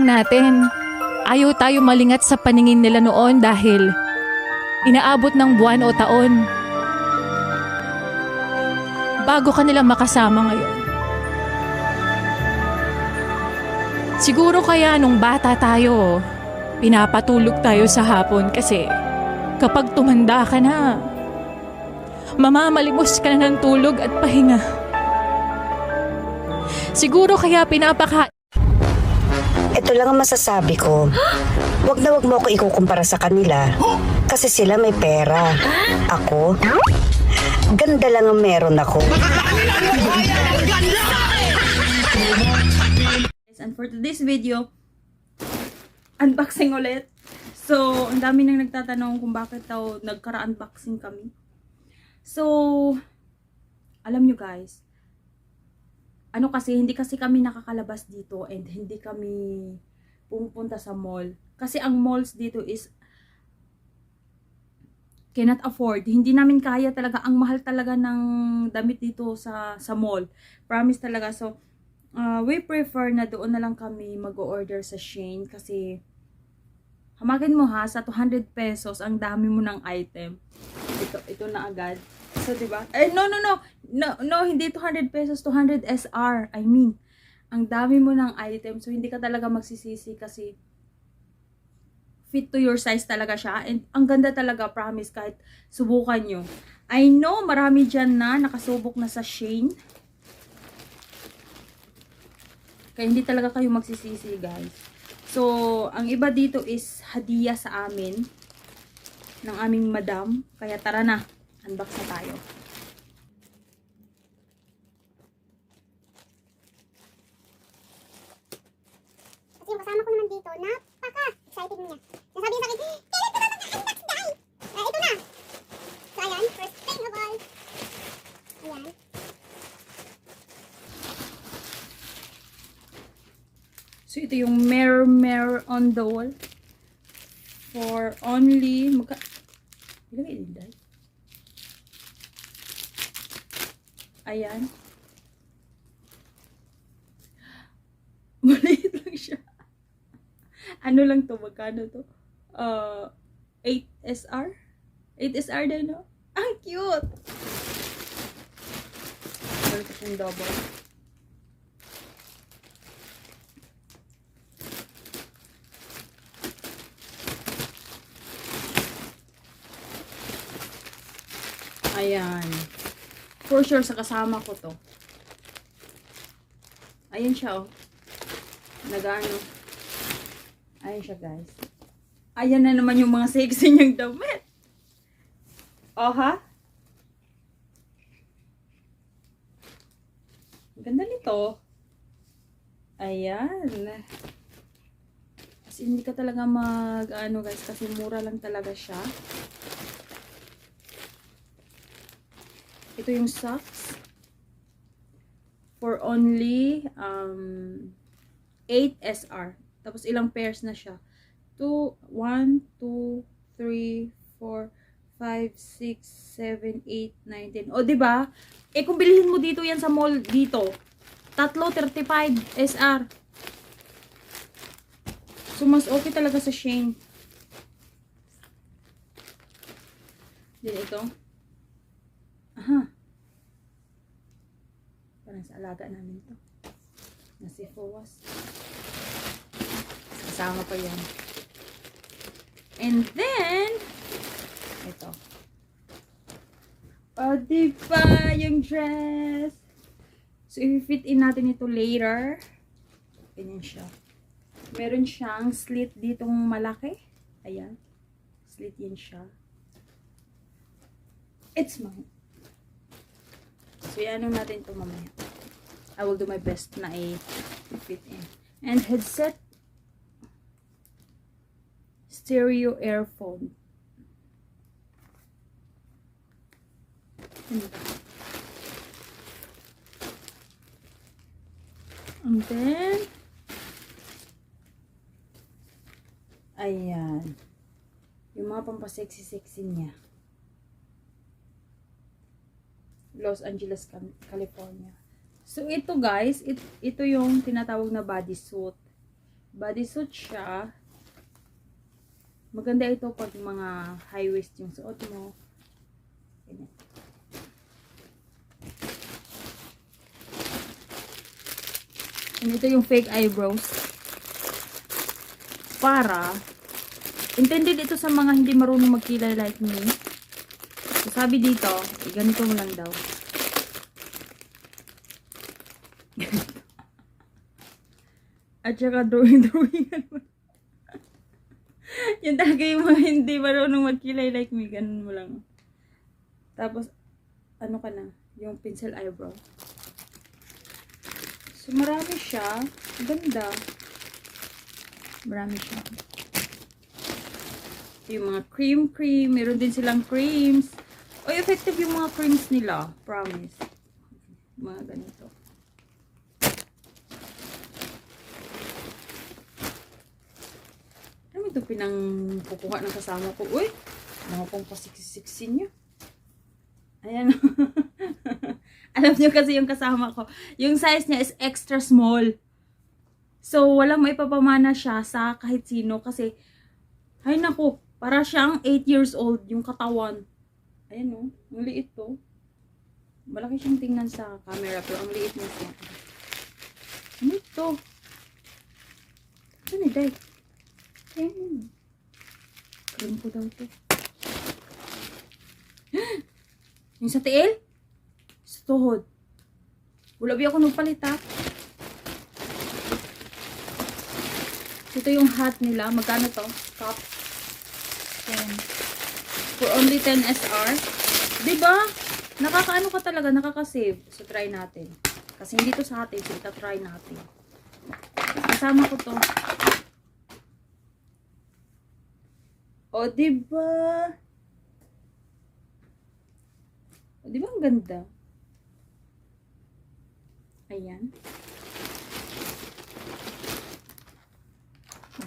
natin. Ayaw tayo malingat sa paningin nila noon dahil inaabot ng buwan o taon. Bago ka nila makasama ngayon. Siguro kaya nung bata tayo, pinapatulog tayo sa hapon kasi kapag tumanda ka na, mamamalimos ka na ng tulog at pahinga. Siguro kaya pinapaka... Ito lang ang masasabi ko. Huwag na huwag mo ako ikukumpara sa kanila. Kasi sila may pera. Ako, ganda lang ang meron ako. And for today's video, unboxing ulit. So, ang dami nang nagtatanong kung bakit daw nagkara-unboxing kami. So, alam nyo guys, ano kasi, hindi kasi kami nakakalabas dito and hindi kami pumupunta sa mall. Kasi ang malls dito is cannot afford. Hindi namin kaya talaga. Ang mahal talaga ng damit dito sa sa mall. Promise talaga. So, uh, we prefer na doon na lang kami mag-order sa Shane kasi hamagin mo ha, sa 200 pesos, ang dami mo ng item. Ito, ito na agad. So, di ba? Eh, no, no, no. No, no, hindi 200 pesos, 200 SR. I mean, ang dami mo ng item. So, hindi ka talaga magsisisi kasi fit to your size talaga siya. And ang ganda talaga, promise, kahit subukan nyo. I know, marami dyan na nakasubok na sa Shane. Kaya hindi talaga kayo magsisisi, guys. So, ang iba dito is hadiah sa amin ng aming madam. Kaya tara na, unbox na tayo. Kasi yung kasama ko naman dito, napaka-excited niya. Nasabi niya sa akin, kailan ka ba mag-unbox, Day? Ah, ito na. So, ayan, first thing of all. Ayan. So, ito yung mirror mirror on the wall. For only, magka... Ilagay din, Day. Ayan. Maliit lang siya. Ano lang to? Magkano to? Uh, 8 SR? 8 SR din, no? Ang cute! Meron pa siyang double. Ayan. For sure, sa kasama ko to. Ayan siya, oh. Nagano. Ayan siya, guys. Ayan na naman yung mga sexy niyang damit. Oh, ha? Ganda nito. Ayan. Kasi hindi ka talaga mag, ano guys, kasi mura lang talaga siya. Ito yung socks. For only um, 8 SR. Tapos ilang pairs na siya. 2, 1, 2, 3, 4, 5, 6, 7, 8, 9, 10. O, diba? Eh, kung bilhin mo dito yan sa mall, dito. Tatlo, 35 SR. So, mas okay talaga sa Shane. Din ito. Aha. Parang sa alaga namin to. Na si Fowas. Kasama pa yan. And then, ito. O, diba? Yung dress. So, i-fit in natin ito later. Ganyan siya. Meron siyang slit ditong malaki. Ayan. Slit yan siya. It's mine. So, ano natin ito mamaya. I will do my best na i-fit in. And headset. Stereo earphone. Ano? And then, ayan. Yung mga pampasexy-sexy niya. Los Angeles, California. So, ito guys, it, ito yung tinatawag na bodysuit. Bodysuit siya. Maganda ito pag mga high waist yung suot mo. Ganyan. And ito yung fake eyebrows. Para, intended ito sa mga hindi marunong magkilay like me. So, sabi dito, eh, ganito mo lang daw. At saka drawing-drawing. Yan talaga yung mga hindi marunong magkilay like me. Ganun mo lang. Tapos, ano ka na? Yung pencil eyebrow. So, marami siya. Ganda. Marami siya. Yung mga cream cream. Meron din silang creams. O, effective yung mga creams nila. Promise. Mga ganito. Ano ito pinang kukuha ng kasama ko? Uy! Mga pong pasiksi-siksi niyo. Ayan. Alam niyo kasi yung kasama ko. Yung size niya is extra small. So, walang maipapamana siya sa kahit sino kasi, ay naku, para siyang 8 years old yung katawan. Ayan o, ang liit to. Malaki siyang tingnan sa camera pero ang liit niya siya. Ano ito? Ano Day? Ayan. Cream ko daw to. Yung sa tiil? Sa tuhod. Wala ba ako nagpalit ha? Ito yung hat nila. Magkano to? Cup. 10. For only 10 SR. Diba? Nakakaano ka talaga, nakaka-save. So, try natin. Kasi hindi to sa atin. So, ita-try natin. Kasama ko to. O, diba? O, diba ang ganda? Ayan.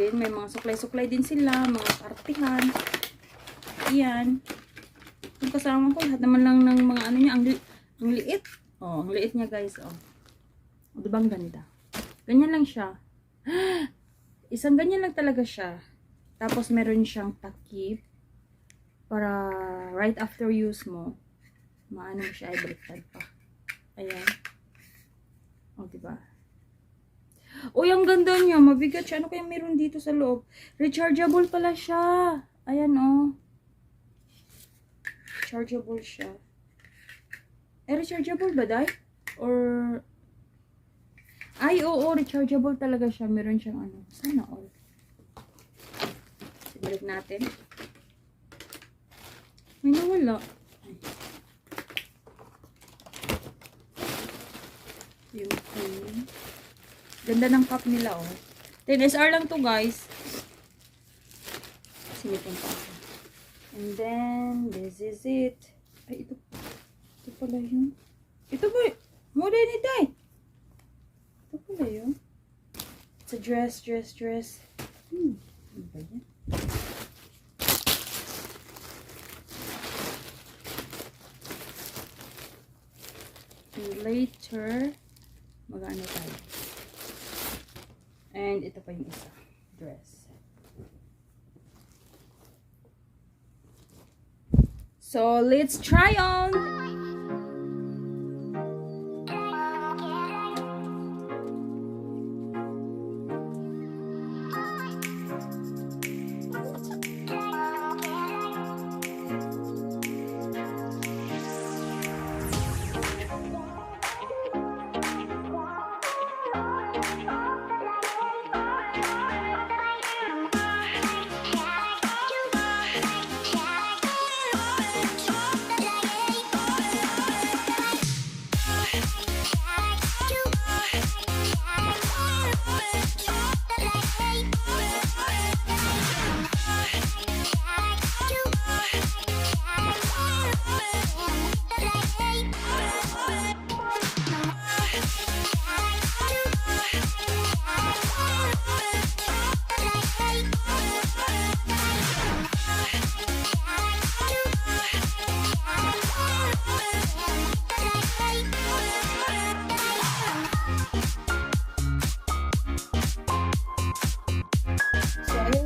Then, may mga suklay-suklay din sila, mga kartihan. Ayan. Yung kasama ko, lahat naman lang ng mga ano niya, ang, li- ang liit. Oh, ang liit niya guys, oh. O, diba ang ganda? Ganyan lang siya. Isang ganyan lang talaga siya. Tapos, meron siyang takip. Para right after use mo, maano siya, ay baliktad pa. Ayan. O, diba? Uy, ang ganda niya. Mabigat siya. Ano kaya meron dito sa loob? Rechargeable pala siya. Ayan, oh. Rechargeable siya. Eh, rechargeable ba, Day? Or... Ay, oo, rechargeable talaga siya. Meron siyang ano. Sana all. Balik natin. May nawala. Yung cream. Ganda ng cup nila, oh. 10 SR lang to, guys. Sinipin pa ako. And then, this is it. Ay, ito. Ito pala yun. Ito ba? Mura ni Day. Ito pala yun. It's a dress, dress, dress. Hmm. Ano ba yan? Later, mag-ano tayo. And ito pa yung isa. Dress. So, let's try on!